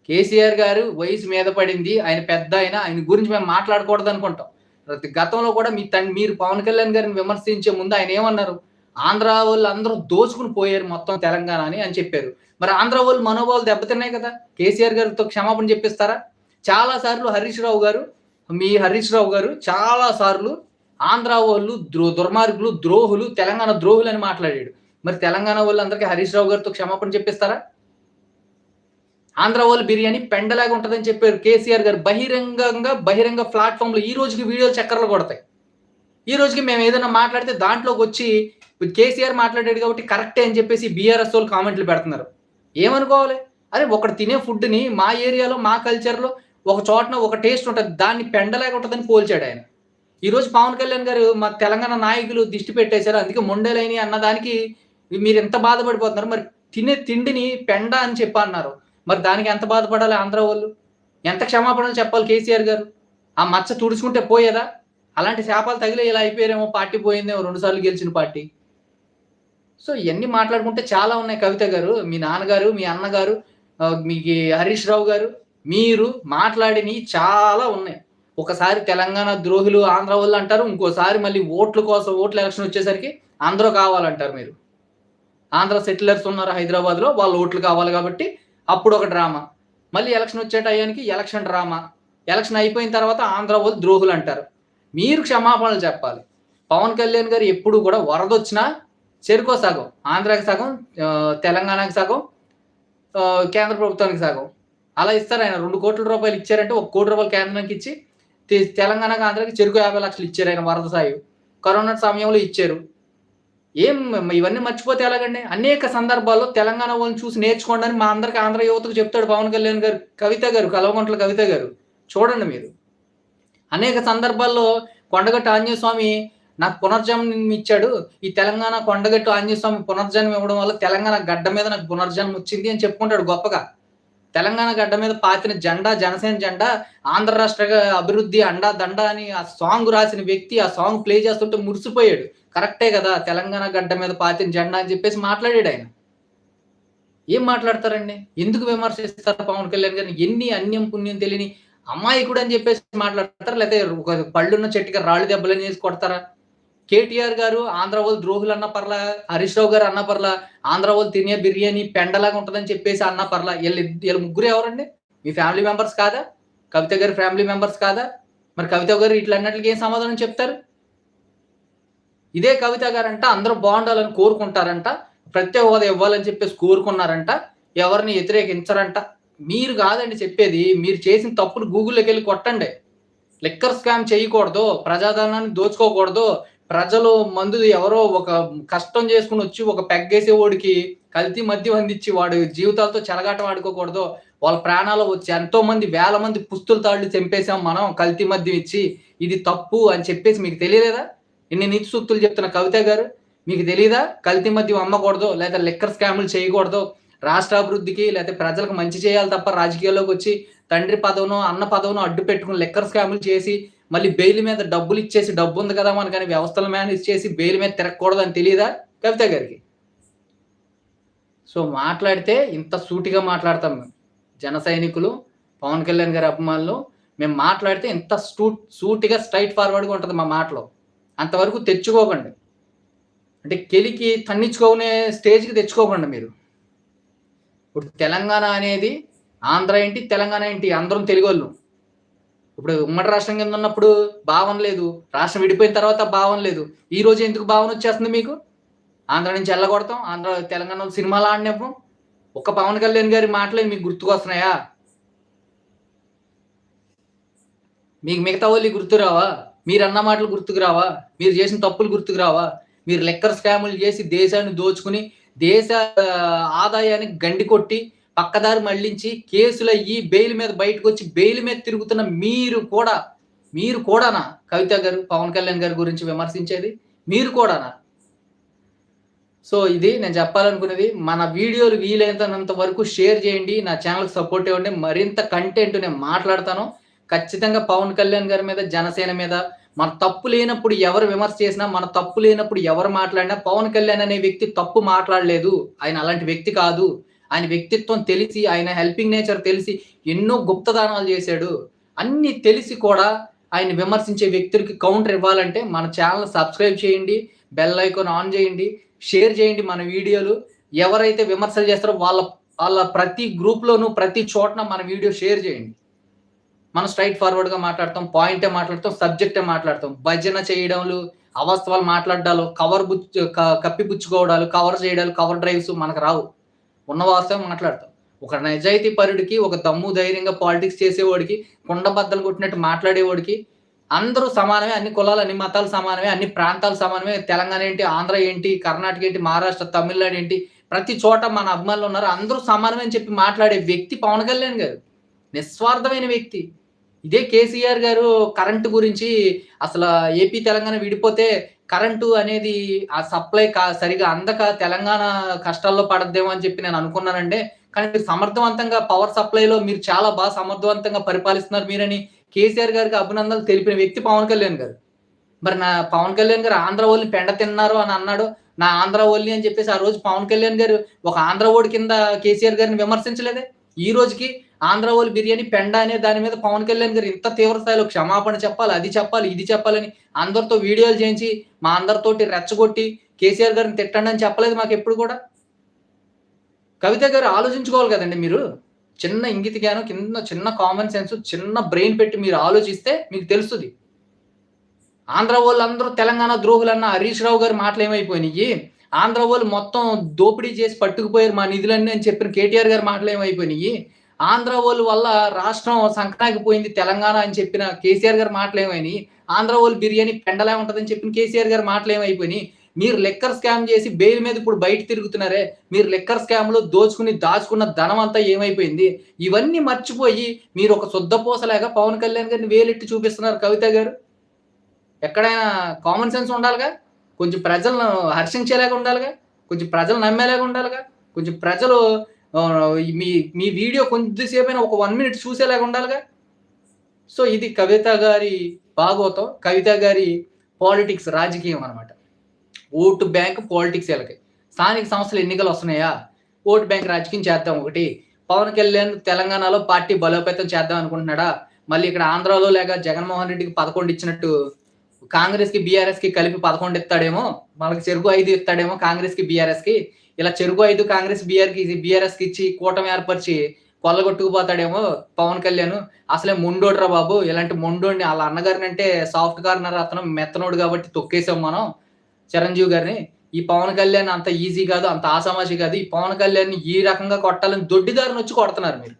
కేసీఆర్ గారు వయసు మీద పడింది ఆయన పెద్ద ఆయన ఆయన గురించి మేము మాట్లాడకూడదు అనుకుంటాం ప్రతి గతంలో కూడా మీ తండ్రి మీరు పవన్ కళ్యాణ్ గారిని విమర్శించే ముందు ఆయన ఏమన్నారు? ఆంధ్ర వాళ్ళు అందరూ దోచుకుని పోయారు మొత్తం తెలంగాణ అని అని చెప్పారు. మరి ఆంధ్ర వాళ్ళు మనోభావాలు దెబ్బతిన్నాయి కదా? కేసీఆర్ గారితో క్షమాపణ చెప్పిస్తారా? చాలా సార్లు హరీష్ రావు గారు మీ హరీష్ రావు గారు చాలా సార్లు ఆంధ్ర వాళ్ళు ద్రో దుర్మార్గులు ద్రోహులు తెలంగాణ ద్రోహులు అని మాట్లాడాడు. మరి తెలంగాణ వాళ్ళందరికీ హరీష్ రావు గారితో క్షమాపణ చెప్పిస్తారా? ఆంధ్ర వాళ్ళు బిర్యానీ పెండలాగా ఉంటుందని చెప్పారు కేసీఆర్ గారు. బహిరంగంగా బహిరంగ ప్లాట్ఫామ్లో ఈ రోజుకి వీడియోలు చక్కర్లు కొడతాయి. ఈ రోజుకి మేము ఏదైనా మాట్లాడితే దాంట్లోకి వచ్చి కేసీఆర్ మాట్లాడాడు కాబట్టి కరెక్టే అని చెప్పేసి బీఆర్ఎస్ వాళ్ళు కామెంట్లు పెడుతున్నారు. ఏమనుకోవాలి? అరే ఒకటి తినే ఫుడ్ని మా ఏరియాలో మా కల్చర్లో ఒక చోటన ఒక టేస్ట్ ఉంటుంది. దాన్ని పెండలాగా ఉంటుందని పోల్చాడు ఆయన. ఈరోజు పవన్ కళ్యాణ్ గారు మా తెలంగాణ నాయకులు దిష్టి పెట్టేశారు. అందుకే మొండేలైన అన్నదానికి మీరు ఎంత బాధపడిపోతున్నారు? మరి తినే తిండిని పెండ అని చెప్పి అన్నారు మరి దానికి ఎంత బాధపడాలి ఆంధ్ర వాళ్ళు? ఎంత క్షమాపణలు చెప్పాలి కేసీఆర్ గారు? ఆ మచ్చ తుడుచుకుంటే పోయేదా? అలాంటి శాపాలు తగిలి ఇలా అయిపోయారేమో పార్టీ పోయిందేమో రెండుసార్లు గెలిచిన పార్టీ. సో ఇవన్నీ మాట్లాడుకుంటే చాలా ఉన్నాయి కవిత గారు మీ నాన్నగారు మీ అన్నగారు మీ హరీష్ రావు గారు. మీరు మాట్లాడినవి చాలా ఉన్నాయి. ఒకసారి తెలంగాణ ద్రోహులు ఆంధ్ర వాళ్ళు అంటారు ఇంకోసారి మళ్ళీ ఓట్ల కోసం ఓట్ల ఎలక్షన్ వచ్చేసరికి ఆంధ్ర కావాలంటారు మీరు. ఆంధ్ర సెటిలర్స్ ఉన్నారు హైదరాబాద్లో వాళ్ళు ఓట్లు కావాలి కాబట్టి అప్పుడు ఒక డ్రామా. మళ్ళీ ఎలక్షన్ వచ్చే టయానికి ఎలక్షన్ డ్రామా. ఎలక్షన్ అయిపోయిన తర్వాత ఆంధ్ర వాళ్ళు ద్రోహులు అంటారు. మీరు క్షమాపణలు చెప్పాలి. పవన్ కళ్యాణ్ గారు ఎప్పుడు కూడా వరదొచ్చినా చెరుకో సగం ఆంధ్రాకి సగం తెలంగాణకి సగం కేంద్ర ప్రభుత్వానికి సగం. అలా ఇస్తారు ఆయన. రెండు కోట్ల రూపాయలు ఇచ్చారంటే ఒక కోటి రూపాయలు కేంద్రానికి ఇచ్చి తెలంగాణకు తెలంగాణకి ఆంధ్రాకి చెరుకు యాభై లక్షలు ఇచ్చారు ఆయన వరద సాయం కరోనా సమయంలో ఇచ్చారు. ఏం ఇవన్నీ మర్చిపోతే ఎలాగండి? అనేక సందర్భాల్లో తెలంగాణ వాళ్ళని చూసి నేర్చుకోండి అని మా అందరికి ఆంధ్ర యువతకు చెప్తాడు పవన్ కళ్యాణ్ గారు కవిత గారు కలవకుంట్ల కవిత గారు. చూడండి మీరు. అనేక సందర్భాల్లో కొండగట్టు ఆంజనేయ స్వామి నాకు పునర్జన్మ ఇచ్చాడు. ఈ తెలంగాణ కొండగట్టు ఆంజనేయ స్వామి పునర్జన్మ ఇవ్వడం వల్ల తెలంగాణ గడ్డ మీద నాకు పునర్జన్మ వచ్చింది అని చెప్పుకుంటాడు గొప్పగా. తెలంగాణ గడ్డ మీద పాతిన జెండా జనసేన జెండా ఆంధ్ర రాష్ట్ర అభివృద్ధి అండా దండ అని ఆ సాంగ్ రాసిన వ్యక్తి ఆ సాంగ్ ప్లే చేస్తుంటే మురిసిపోయాడు. కరెక్టే కదా తెలంగాణ గడ్డ మీద పాతిన జెండా అని చెప్పేసి మాట్లాడాడు ఆయన. ఏం మాట్లాడతారండి? ఎందుకు విమర్శిస్తారు పవన్ కళ్యాణ్ గారిని? ఎన్ని అన్యం పుణ్యం తెలియని అమ్మాయి కూడా అని చెప్పేసి మాట్లాడతారా? లేకపోతే ఒక పళ్ళున్న చెట్టుకి రాళ్ళు దెబ్బలని చేసి కొడతారా? కేటీఆర్ గారు ఆంధ్ర వాళ్ళు ద్రోహులు అన్న పర్ల హరీష్ రావు గారు అన్న పర్ల ఆంధ్ర వాళ్ళు తినే బిర్యానీ పెండలాగా ఉంటుందని చెప్పేసి అన్న పర్ల వీళ్ళు వీళ్ళ ముగ్గురు ఎవరండి? మీ ఫ్యామిలీ మెంబర్స్ కాదా? కవిత గారి ఫ్యామిలీ మెంబర్స్ కాదా? మరి కవిత గారు ఇట్లా అన్నట్లకి ఏం సమాధానం చెప్తారు? ఇదే కవిత గారంట అందరూ బాగుండాలని కోరుకుంటారంట ప్రత్యేక హోదా ఇవ్వాలని చెప్పేసి కోరుకున్నారంట ఎవరిని వ్యతిరేకించరంట. మీరు కాదండి చెప్పేది మీరు చేసిన తప్పులు గూగుల్లోకి వెళ్ళి కొట్టండి. లిక్కర్ స్కామ్ చేయకూడదు ప్రజాధనాన్ని దోచుకోకూడదు ప్రజలు మందు ఎవరో ఒక కష్టం చేసుకుని వచ్చి ఒక పెగ్గేసేవాడికి కల్తీ మద్యం అందించి వాడు జీవితాలతో చెలగాట ఆడుకోకూడదు. వాళ్ళ ప్రాణాలు వచ్చి ఎంతో మంది వేల మంది పుస్తులు తాళ్ళు చంపేశాం మనం కల్తీ మద్యం ఇచ్చి ఇది తప్పు అని చెప్పేసి మీకు తెలియలేదా? ఇన్ని నీతి సూక్తులు చెప్తున్న కవిత గారు మీకు తెలియదా కల్తీ మద్యం అమ్మకూడదు లేదా లిక్కర్ స్కాములు చేయకూడదు. రాష్ట్ర అభివృద్ధికి లేకపోతే ప్రజలకు మంచి చేయాలి తప్ప రాజకీయాల్లోకి వచ్చి తండ్రి పదవును అన్న పదవును అడ్డు పెట్టుకుని లిక్కర్ స్కాములు చేసి మళ్ళీ బెయిల్ మీద డబ్బులు ఇచ్చేసి డబ్బు ఉంది కదా మనకని వ్యవస్థల మేనేజ్ చేసి బెయిల్ మీద తిరగకూడదని తెలియదా కవిత గారికి? సో మాట్లాడితే ఇంత సూటిగా మాట్లాడతాం మేము. జన సైనికులు పవన్ కళ్యాణ్ గారి అభిమానులు మేము మాట్లాడితే ఇంత సూట్ సూటిగా స్ట్రైట్ ఫార్వర్డ్గా ఉంటుంది మా మాటలో. అంతవరకు తెచ్చుకోకండి. అంటే కెలికి తన్నించుకునే స్టేజ్కి తెచ్చుకోకండి మీరు. ఇప్పుడు తెలంగాణ అనేది ఆంధ్ర ఏంటి తెలంగాణ ఏంటి అందరం తెలుగు వాళ్ళు ఇప్పుడు ఉమ్మడి రాష్ట్రం కింద ఉన్నప్పుడు భావం లేదు. రాష్ట్రం విడిపోయిన తర్వాత భావం లేదు. ఈ రోజు ఎందుకు భావన వచ్చేస్తుంది మీకు? ఆంధ్ర నుంచి వెళ్ళగొడతాం ఆంధ్ర తెలంగాణ సినిమాలు ఆడినప్పుడు ఒక్క పవన్ కళ్యాణ్ గారి మాటలే మీకు గుర్తుకొస్తున్నాయా? మీకు మిగతా వాళ్ళు గుర్తురావా మీరు అన్న మాటలు గుర్తుకు రావా? మీరు చేసిన తప్పులు గుర్తుకు రావా? మీరు లెక్కర్ స్కాములు చేసి దేశాన్ని దోచుకుని దేశ ఆదాయాన్ని గండి కొట్టి పక్కదారి మళ్ళించి కేసులు అయ్యి బెయిల్ మీద బయటకు వచ్చి బెయిల్ మీద తిరుగుతున్న మీరు కూడా మీరు కూడానా? కవిత గారు పవన్ కళ్యాణ్ గారి గురించి విమర్శించేది మీరు కూడానా? సో ఇది నేను చెప్పాలనుకునేది మన వీడియోలు వీలైనంత వరకు షేర్ చేయండి నా ఛానల్కి సపోర్ట్ ఇవ్వండి మరింత కంటెంట్ నేను మాట్లాడతాను. ఖచ్చితంగా పవన్ కళ్యాణ్ గారి మీద జనసేన మీద మన తప్పు లేనప్పుడు ఎవరు విమర్శ చేసినా మన తప్పు లేనప్పుడు ఎవరు మాట్లాడినా పవన్ కళ్యాణ్ అనే వ్యక్తి తప్పు మాట్లాడలేదు. ఆయన అలాంటి వ్యక్తి కాదు. ఆయన వ్యక్తిత్వం తెలిసి ఆయన హెల్పింగ్ నేచర్ తెలిసి ఎన్నో గుప్తదానాలు చేశాడు. అన్ని తెలిసి కూడా ఆయన విమర్శించే వ్యక్తులకి కౌంటర్ ఇవ్వాలంటే మన ఛానల్ సబ్స్క్రైబ్ చేయండి బెల్ ఐకాన్ ఆన్ చేయండి షేర్ చేయండి మన వీడియోలు ఎవరైతే విమర్శలు చేస్తారో వాళ్ళ వాళ్ళ ప్రతి గ్రూప్లోనూ ప్రతి చోటన మన వీడియో షేర్ చేయండి. మనం స్ట్రైట్ ఫార్వర్డ్గా మాట్లాడతాం పాయింటే మాట్లాడతాం సబ్జెక్టే మాట్లాడతాం. భజన చేయడంలు అవస్థలు మాట్లాడాలు కవర్ బుచ్చు కప్పిపుచ్చుకోవడాలు కవర్ చేయడాలు కవర్ డ్రైవ్స్ మనకు రావు. ఉన్న వాస్తవం మాట్లాడతాం. ఒక నిజాయితీ పరుడికి ఒక దమ్ము ధైర్యంగా పాలిటిక్స్ చేసేవాడికి కుండబద్దలు కొట్టినట్టు మాట్లాడేవాడికి అందరూ సమానమే అన్ని కులాలు అన్ని మతాలు సమానమే అన్ని ప్రాంతాలు సమానమే. తెలంగాణ ఏంటి ఆంధ్ర ఏంటి కర్ణాటక ఏంటి మహారాష్ట్ర తమిళనాడు ఏంటి ప్రతి చోట మన అభిమానులు ఉన్నారు. అందరూ సమానమే అని చెప్పి మాట్లాడే వ్యక్తి పవన్ కళ్యాణ్ గారు. నిస్వార్థమైన వ్యక్తి. ఇదే కేసీఆర్ గారు కరెంటు గురించి అసలు ఏపీ తెలంగాణ విడిపోతే కరెంటు అనేది ఆ సప్లై కా సరిగా అందక తెలంగాణ కష్టాల్లో పడద్దేమో అని చెప్పి నేను అనుకున్నానండి. కానీ మీరు సమర్థవంతంగా పవర్ సప్లైలో మీరు చాలా బాగా సమర్థవంతంగా పరిపాలిస్తున్నారు మీరని కేసీఆర్ గారికి అభినందనలు తెలిపిన వ్యక్తి పవన్ కళ్యాణ్ గారు. మరి నా పవన్ కళ్యాణ్ గారు ఆంధ్ర ఓల్ని పెండ తిన్నారు అని అన్నాడు. నా ఆంధ్ర ఓల్ని అని చెప్పేసి ఆ రోజు పవన్ కళ్యాణ్ గారు ఒక ఆంధ్ర ఓడి కింద కేసీఆర్ గారిని విమర్శించలేదే? ఈ రోజుకి ఆంధ్ర వాళ్ళు బిర్యానీ పెండ అనే దాని మీద పవన్ కళ్యాణ్ గారు ఇంత తీవ్ర స్థాయిలో క్షమాపణ చెప్పాలి అది చెప్పాలి ఇది చెప్పాలని అందరితో వీడియోలు చేయించి మా అందరితోటి రెచ్చగొట్టి కేసీఆర్ గారిని తిట్టండి అని చెప్పలేదు మాకు ఎప్పుడు కూడా? కవిత గారు ఆలోచించుకోవాలి కదండి మీరు. చిన్న ఇంగితి జ్ఞానం కింద చిన్న కామన్ సెన్స్ చిన్న బ్రెయిన్ పెట్టి మీరు ఆలోచిస్తే మీకు తెలుస్తుంది. ఆంధ్ర వాళ్ళు అందరూ తెలంగాణ ద్రోహులన్న హరీష్ రావు గారి మాటలు ఏమైపోయినాయి? ఆంధ్ర వాళ్ళు మొత్తం దోపిడీ చేసి పట్టుకుపోయారు మా నిధులన్నీ అని చెప్పిన కేటీఆర్ గారి మాటలు ఏమైపోయినాయి? ఆంధ్ర వాళ్ళు వల్ల రాష్ట్రం సంకనాగిపోయింది తెలంగాణ అని చెప్పిన కేసీఆర్ గారు మాటలేమని ఆంధ్ర వాళ్ళు బిర్యానీ పెండలే ఉంటుందని చెప్పిన కేసీఆర్ గారు మాటలేమైపోయినాయి మీరు లెక్కర్ స్కామ్ చేసి బెయిల్ మీద ఇప్పుడు బయట తిరుగుతున్నారే? మీరు లెక్కర్ స్కామ్లో దోచుకుని దాచుకున్న ధనం అంతా ఏమైపోయింది? ఇవన్నీ మర్చిపోయి మీరు ఒక శుద్ధపోసలేక పవన్ కళ్యాణ్ గారిని వేలెట్టి చూపిస్తున్నారు కవిత గారు. ఎక్కడైనా కామన్ సెన్స్ ఉండాలిగా? కొంచెం ప్రజలను హర్షించేలాగా ఉండాలిగా? కొంచెం ప్రజలు నమ్మేలాగా ఉండాలిగా? కొంచెం ప్రజలు మీ మీ వీడియో కొద్దిసేపైనా ఒక వన్ మినిట్ చూసేలాగా ఉండాలిగా? సో ఇది కవిత గారి భాగవతం. కవిత గారి పాలిటిక్స్ రాజకీయం అనమాట ఓటు బ్యాంక్ పాలిటిక్స్ వీళ్ళకి. స్థానిక సంస్థలు ఎన్నికలు వస్తున్నాయా? ఓటు బ్యాంక్ రాజకీయం చేద్దాం ఒకటి. పవన్ కళ్యాణ్ తెలంగాణలో పార్టీ బలోపేతం చేద్దాం అనుకుంటున్నాడా? మళ్ళీ ఇక్కడ ఆంధ్రాలో లేక జగన్మోహన్ రెడ్డికి పదకొండు ఇచ్చినట్టు కాంగ్రెస్కి బీఆర్ఎస్కి కలిపి పదకొండు ఇస్తాడేమో? మనకి చెరుకు ఐదు ఇస్తాడేమో కాంగ్రెస్కి బీఆర్ఎస్కి. ఇలా చెరుకు ఐదు కాంగ్రెస్ బీఆర్కి బీఆర్ఎస్కి ఇచ్చి కూటమి ఏర్పరిచి కొల్లగొట్టుకుపోతాడేమో పవన్ కళ్యాణ్. అసలే మొండోడ్రా బాబు. ఇలాంటి మొండోడిని వాళ్ళ అన్నగారిని అంటే సాఫ్ట్ కార్నర్ అతను మెత్తనోడు కాబట్టి తొక్కేసాం మనం చిరంజీవి గారిని. ఈ పవన్ కళ్యాణ్ అంత ఈజీ కాదు అంత ఆసామాషి కాదు. ఈ పవన్ కళ్యాణ్ ఈ రకంగా కొట్టాలని దొడ్డిదారిని వచ్చి కొడుతున్నారు మీరు.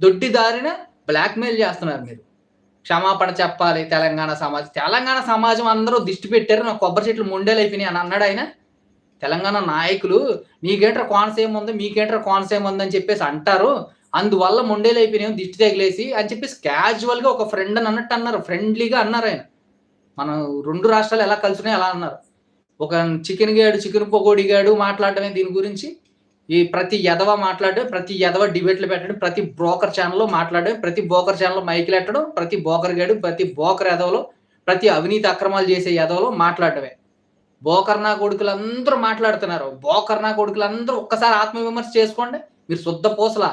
దొడ్డిదారిన బ్లాక్మెయిల్ చేస్తున్నారు మీరు. క్షమాపణ చెప్పాలి తెలంగాణ సమాజం. తెలంగాణ సమాజం అందరూ దిష్టి పెట్టారు. నా కొబ్బరి చెట్లు ముండేలు అయిపోయినాయి అని అన్నాడు ఆయన. తెలంగాణ నాయకులు నీకేంట్రా కోనసీమ ఉంది? మీకేంట్రా కోనసీమ ఉంది అని చెప్పేసి అంటారు. అందువల్ల మొండేలు అయిపోయినాయి దిష్టి తగిలేసి అని చెప్పేసి క్యాజువల్గా ఒక ఫ్రెండ్ అని అన్నట్టు అన్నారు. ఫ్రెండ్లీగా అన్నారు ఆయన. మనం రెండు రాష్ట్రాలు ఎలా కలిసినాయి అలా అన్నారు. ఒక చికెన్ గాడు చికెన్ పకోడీ గాడు మాట్లాడటమే దీని గురించి. ఈ ప్రతి ఎదవ మాట్లాడడం ప్రతి ఎదవ డిబేట్లు పెట్టడం ప్రతి బ్రోకర్ ఛానల్లో మాట్లాడడం ప్రతి బ్రోకర్ ఛానల్లో మైకులు పెట్టడం ప్రతి బోకర్ గాడు ప్రతి బోకర్ ఎదవలో ప్రతి అవినీతి అక్రమాలు చేసే ఎదవలో మాట్లాడటమే. బోకర్నా కొడుకులందరూ మాట్లాడుతున్నారు. బోకర్నా కొడుకులందరూ ఒక్కసారి ఆత్మవిమర్శ చేసుకోండి. మీరు శుద్ధ పూసల.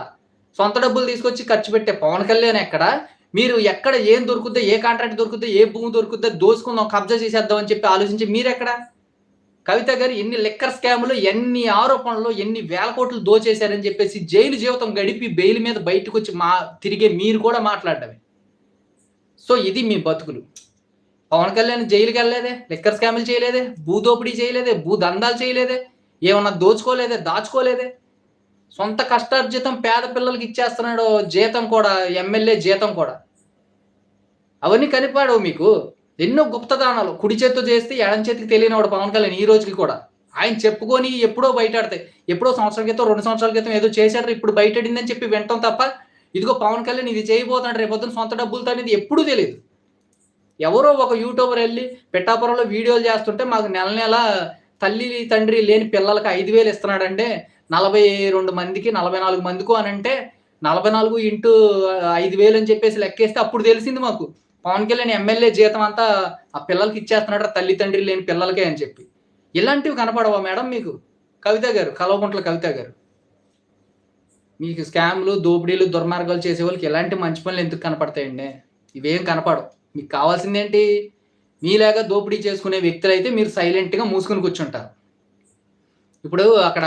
సొంత డబ్బులు తీసుకొచ్చి ఖర్చు పెట్టే పవన్ కళ్యాణ్ ఎక్కడ? మీరు ఎక్కడ ఏం దొరుకుద్దో ఏ కాంట్రాక్ట్ దొరుకుద్దో ఏ భూమి దొరుకుద్దో దోసుకుందాం కబ్జా చేసేద్దాం అని చెప్పి ఆలోచించి మీరెక్కడ? కవిత గారు ఎన్ని లెక్కర్ స్కాములు ఎన్ని ఆరోపణలు ఎన్ని వేల కోట్లు దోచేశారని చెప్పేసి జైలు జీవితం గడిపి బెయిల్ మీద బయటకు వచ్చి మా తిరిగే మీరు కూడా మాట్లాడటమే సో ఇది మీ బతుకులు. పవన్ కళ్యాణ్ జైలుకి వెళ్ళలేదే లిక్కర్ స్కామ్లు చేయలేదే భూ దోపిడీ చేయలేదే భూ దందాలు చేయలేదే ఏమన్నా దోచుకోలేదే దాచుకోలేదే. సొంత కష్టార్జితం పేద పిల్లలకి ఇచ్చేస్తున్నాడు జీతం కూడా ఎమ్మెల్యే జీతం కూడా. అవన్నీ కనిపాడు మీకు? ఎన్నో గుప్తదానాలు కుడి చేత్తో చేస్తే ఎడం చేతికి తెలియనివాడు పవన్ కళ్యాణ్ ఈ రోజుకి కూడా. ఆయన చెప్పుకొని ఎప్పుడో బయటాడతాయి. ఎప్పుడో సంవత్సరాల క్రితం రెండు సంవత్సరాల క్రితం ఏదో చేశారు ఇప్పుడు బయటడిందని చెప్పి వింటాం తప్ప ఇదిగో పవన్ కళ్యాణ్ ఇది చేయబోతున్నాడు రేపొద్దున సొంత డబ్బులతో అనేది ఎప్పుడూ తెలియదు ఎవరో ఒక యూట్యూబర్ వెళ్ళి పిఠాపురంలో వీడియోలు చేస్తుంటే మాకు నెల నెల తల్లి తండ్రి లేని పిల్లలకి ఐదు వేలు ఇస్తున్నాడంటే నలభై రెండు మందికి నలభై నాలుగు మందికి అని అంటే నలభై నాలుగు ఇంటూ ఐదు వేలు అని చెప్పేసి లెక్కేస్తే అప్పుడు తెలిసింది మాకు. పవన్ కళ్యాణ్ ఎమ్మెల్యే జీతం అంతా ఆ పిల్లలకి ఇచ్చేస్తున్నాడు తల్లి తండ్రి లేని పిల్లలకే అని చెప్పి. ఇలాంటివి కనపడవా మేడం మీకు? కవిత గారు కలవకుంట్ల కవిత గారు. మీకు స్కామ్లు దోపిడీలు దుర్మార్గాలు చేసే వాళ్ళకి ఎలాంటి మంచి పనులు ఎందుకు కనపడతాయండి? ఇవేం కనపడవు. మీకు కావాల్సిందేంటి? మీలాగా దోపిడీ చేసుకునే వ్యక్తులు అయితే మీరు సైలెంట్గా మూసుకుని కూర్చుంటారు. ఇప్పుడు అక్కడ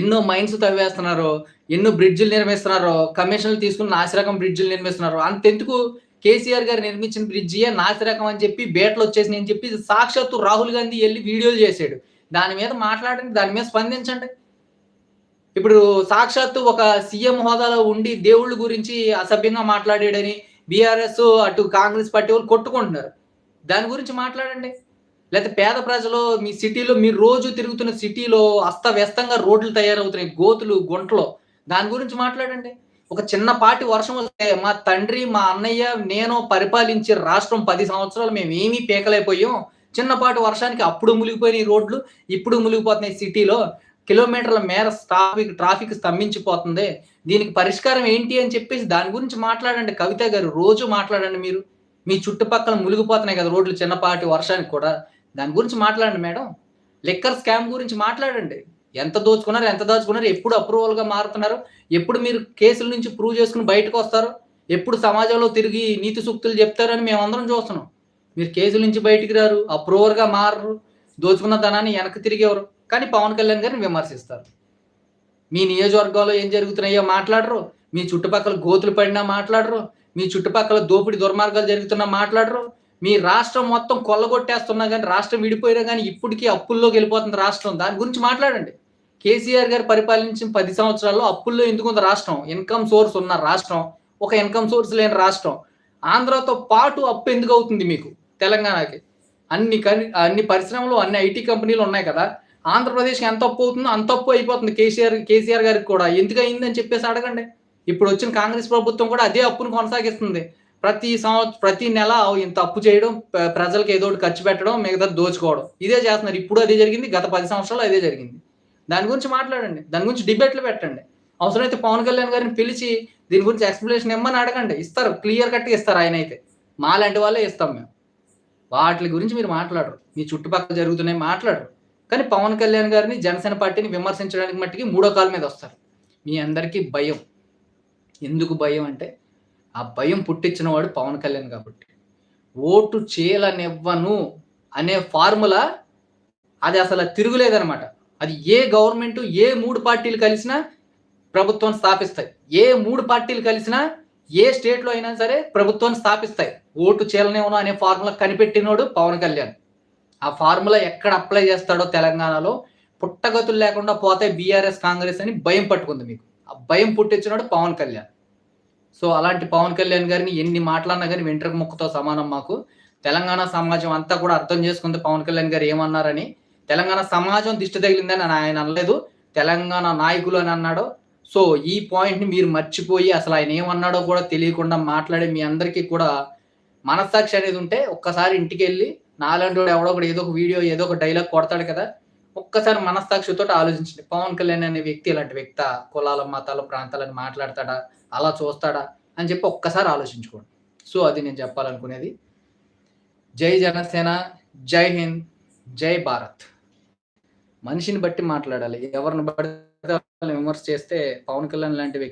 ఎన్నో మైన్స్ తవ్వేస్తున్నారు ఎన్నో బ్రిడ్జిలు నిర్మిస్తున్నారు కమిషన్లు తీసుకుని నాసిరకం బ్రిడ్జిలు నిర్మిస్తున్నారు అంతెందుకు కేసీఆర్ గారు నిర్మించిన బ్రిడ్జియే నాసిరకం అని చెప్పి బేటలు వచ్చేసి అని చెప్పి సాక్షాత్తు రాహుల్ గాంధీ వెళ్ళి వీడియోలు చేశాడు. దాని మీద మాట్లాడండి దాని మీద స్పందించండి. ఇప్పుడు సాక్షాత్తు ఒక సీఎం హోదాలో ఉండి దేవుళ్ళ గురించి అసభ్యంగా మాట్లాడాడని బీఆర్ఎస్ అటు కాంగ్రెస్ పార్టీ వాళ్ళు కొట్టుకుంటున్నారు. దాని గురించి మాట్లాడండి. లేకపోతే పేద ప్రజలు మీ సిటీలో మీరు రోజు తిరుగుతున్న సిటీలో అస్తవ్యస్తంగా రోడ్లు తయారవుతున్నాయి గోతులు గుంటలు. దాని గురించి మాట్లాడండి. ఒక చిన్నపాటి వర్షం వస్తే మా తండ్రి మా అన్నయ్య నేను పరిపాలించే రాష్ట్రం పది సంవత్సరాలు మేము ఏమీ పీకలేకపోయాం చిన్నపాటి వర్షానికి అప్పుడు మునిగిపోయినాయి రోడ్లు ఇప్పుడు మునిగిపోతున్నాయి సిటీలో. కిలోమీటర్ల మేర ట్రాఫిక్ ట్రాఫిక్ స్తంభించిపోతుంది. దీనికి పరిష్కారం ఏంటి అని చెప్పేసి దాని గురించి మాట్లాడండి. కవిత గారు రోజు మాట్లాడండి మీరు. మీ చుట్టుపక్కల మునిగిపోతున్నాయి కదా రోడ్లు చిన్నపాటి వర్షానికి కూడా. దాని గురించి మాట్లాడండి మేడం. లిక్కర్ స్కామ్ గురించి మాట్లాడండి. ఎంత దోచుకున్నారు ఎంత దాచుకున్నారు ఎప్పుడు అప్రూవల్గా మారుతున్నారు ఎప్పుడు మీరు కేసుల నుంచి ప్రూవ్ చేసుకుని బయటకు వస్తారు ఎప్పుడు సమాజంలో తిరిగి నీతి సూక్తులు చెప్తారని మేము అందరం చూస్తున్నాం. మీరు కేసుల నుంచి బయటికి రారు అప్రూవర్గా మారరు దోచుకున్న ధనాన్ని వెనక్కి తిరిగేవారు. కానీ పవన్ కళ్యాణ్ గారిని విమర్శిస్తారు. మీ నియోజకవర్గంలో ఏం జరుగుతున్నాయో మాట్లాడరు. మీ చుట్టుపక్కల గోతులు పడినా మాట్లాడరు. మీ చుట్టుపక్కల దోపిడీ దుర్మార్గాలు జరుగుతున్నా మాట్లాడరు. మీ రాష్ట్రం మొత్తం కొల్లగొట్టేస్తున్నా కానీ రాష్ట్రం విడిపోయినా కానీ ఇప్పటికీ అప్పుల్లోకి వెళ్ళిపోతుంది రాష్ట్రం. దాని గురించి మాట్లాడండి. కేసీఆర్ గారు పరిపాలించిన పది సంవత్సరాల్లో అప్పుల్లో ఎందుకుంది రాష్ట్రం? ఇన్కమ్ సోర్స్ ఉన్న రాష్ట్రం. ఒక ఇన్కమ్ సోర్స్ లేని రాష్ట్రం. ఆంధ్రాతో పాటు అప్పు ఎందుకు అవుతుంది మీకు? తెలంగాణకి. అన్ని అన్ని పరిశ్రమలు అన్ని ఐటీ కంపెనీలు ఉన్నాయి కదా. ఆంధ్రప్రదేశ్కి ఎంత అప్పు అవుతుందో అంత అప్పు అయిపోతుంది కేసీఆర్ కేసీఆర్ గారికి కూడా. ఎందుకు అయిందని చెప్పేసి అడగండి. ఇప్పుడు వచ్చిన కాంగ్రెస్ ప్రభుత్వం కూడా అదే అప్పును కొనసాగిస్తుంది. ప్రతి సంవత్సరం ప్రతి నెల ఇంత అప్పు చేయడం ప్రజలకు ఏదో ఒకటి ఖర్చు పెట్టడం మిగతా దోచుకోవడం. ఇదే చేస్తున్నారు. ఇప్పుడు అదే జరిగింది. గత పది సంవత్సరాలు అదే జరిగింది. దాని గురించి మాట్లాడండి. దాని గురించి డిబేట్లు పెట్టండి. అవసరమైతే పవన్ కళ్యాణ్ గారిని పిలిచి దీని గురించి ఎక్స్ప్లెనేషన్ ఇమ్మని అడగండి. ఇస్తారు. క్లియర్ కట్గా ఇస్తారు ఆయన అయితే. మాలాంటి వాళ్ళే ఇస్తాం మేము. వాటి గురించి మీరు మాట్లాడరు. మీ చుట్టుపక్కల జరుగుతున్నాయి మాట్లాడరు. కానీ పవన్ కళ్యాణ్ గారిని జనసేన పార్టీని విమర్శించడానికి మట్టికి మూడో కాలం మీద వస్తారు. మీ అందరికీ భయం. ఎందుకు భయం అంటే ఆ భయం పుట్టించిన వాడు పవన్ కళ్యాణ్ కాబట్టి. ఓటు చేయలనివ్వను అనే ఫార్ములా అది అసలు తిరుగులేదనమాట అది ఏ గవర్నమెంట్ ఏ మూడు పార్టీలు కలిసినా ప్రభుత్వం స్థాపిస్తాయి. ఏ మూడు పార్టీలు కలిసినా ఏ స్టేట్లో అయినా సరే ప్రభుత్వం స్థాపిస్తాయి. ఓటు చేయలనివ్వను అనే ఫార్ములా కనిపెట్టినోడు పవన్ కళ్యాణ్. ఆ ఫార్ములా ఎక్కడ అప్లై చేస్తాడో తెలంగాణలో పుట్టగతులు లేకుండా పోతే బీఆర్ఎస్ కాంగ్రెస్ అని భయం పట్టుకుంది మీకు. ఆ భయం పుట్టించినాడు పవన్ కళ్యాణ్. సో అలాంటి పవన్ కళ్యాణ్ గారిని ఎన్ని మాట్లాడినా కానీ వెంట్రుక ముక్కతో సమానం మాకు. తెలంగాణ సమాజం అంతా కూడా అర్థం చేసుకుంది పవన్ కళ్యాణ్ గారు ఏమన్నారని. తెలంగాణ సమాజం దిష్టి తగిలిందని ఆయన అనలేదు. తెలంగాణ నాయకులు అని అన్నాడు. సో ఈ పాయింట్ని మీరు మర్చిపోయి అసలు ఆయన ఏమన్నాడో కూడా తెలియకుండా మాట్లాడే మీ అందరికీ కూడా మనస్సాక్షి అనేది ఉంటే ఒక్కసారి ఇంటికి వెళ్ళి నాలాంటి వాడు ఎవడో ఒకటి ఏదో ఒక వీడియో ఏదో ఒక డైలాగ్ కొడతాడు కదా ఒక్కసారి మనస్సాక్షితో ఆలోచించండి. పవన్ కళ్యాణ్ అనే వ్యక్తి ఇలాంటి వ్యక్త కులాల మతాల ప్రాంతాలను మాట్లాడతాడా అలా చూస్తాడా అని చెప్పి ఒక్కసారి ఆలోచించుకోండి. సో అది నేను చెప్పాలనుకునేది. జై జనసేన జై హింద్ జై భారత్. మనిషిని బట్టి మాట్లాడాలి. ఎవరిని బట్టి విమర్శ చేస్తే పవన్ కళ్యాణ్ లాంటి వ్యక్తి